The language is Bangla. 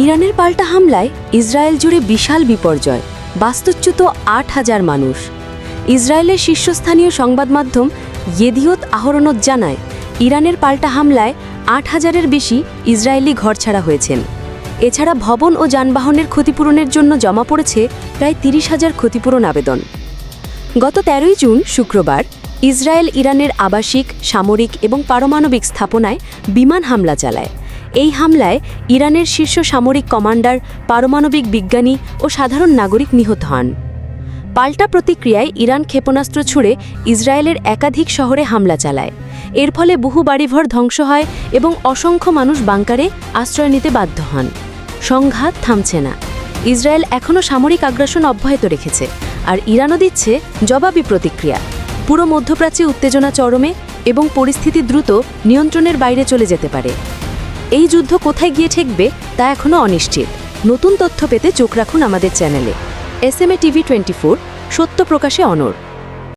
ইরানের পাল্টা হামলায় ইসরায়েল জুড়ে বিশাল বিপর্যয়, বাস্তুচ্যুত আট হাজার মানুষ। ইসরায়েলের শীর্ষস্থানীয় সংবাদ মাধ্যম ইয়েদিয়ত আহরণত জানায়, ইরানের পাল্টা হামলায় আট হাজারের বেশি ইসরায়েলি ঘরছাড়া হয়েছেন। এছাড়া ভবন ও যানবাহনের ক্ষতিপূরণের জন্য জমা পড়েছে প্রায় তিরিশ হাজার ক্ষতিপূরণ আবেদন। গত তেরোই জুন, শুক্রবার, ইসরায়েল ইরানের আবাসিক, সামরিক এবং পারমাণবিক স্থাপনায় বিমান হামলা চালায়। এই হামলায় ইরানের শীর্ষ সামরিক কমান্ডার, পারমাণবিক বিজ্ঞানী ও সাধারণ নাগরিক নিহত হন। পাল্টা প্রতিক্রিয়ায় ইরান ক্ষেপণাস্ত্র ছুড়ে ইসরায়েলের একাধিক শহরে হামলা চালায়। এর ফলে বহু বাড়িঘর ধ্বংস হয় এবং অসংখ্য মানুষ বাংকারে আশ্রয় নিতে বাধ্য হন। সংঘাত থামছে না। ইসরায়েল এখনও সামরিক আগ্রাসন অব্যাহত রেখেছে আর ইরানও দিচ্ছে জবাবি প্রতিক্রিয়া। পুরো মধ্যপ্রাচ্যে উত্তেজনা চরমে এবং পরিস্থিতি দ্রুত নিয়ন্ত্রণের বাইরে চলে যেতে পারে। এই যুদ্ধ কোথায় গিয়ে ঠেকবে তা এখনও অনিশ্চিত। নতুন তথ্য পেতে চোখ রাখুন আমাদের চ্যানেলে। S M A TV twenty four, সত্য প্রকাশে অনড়।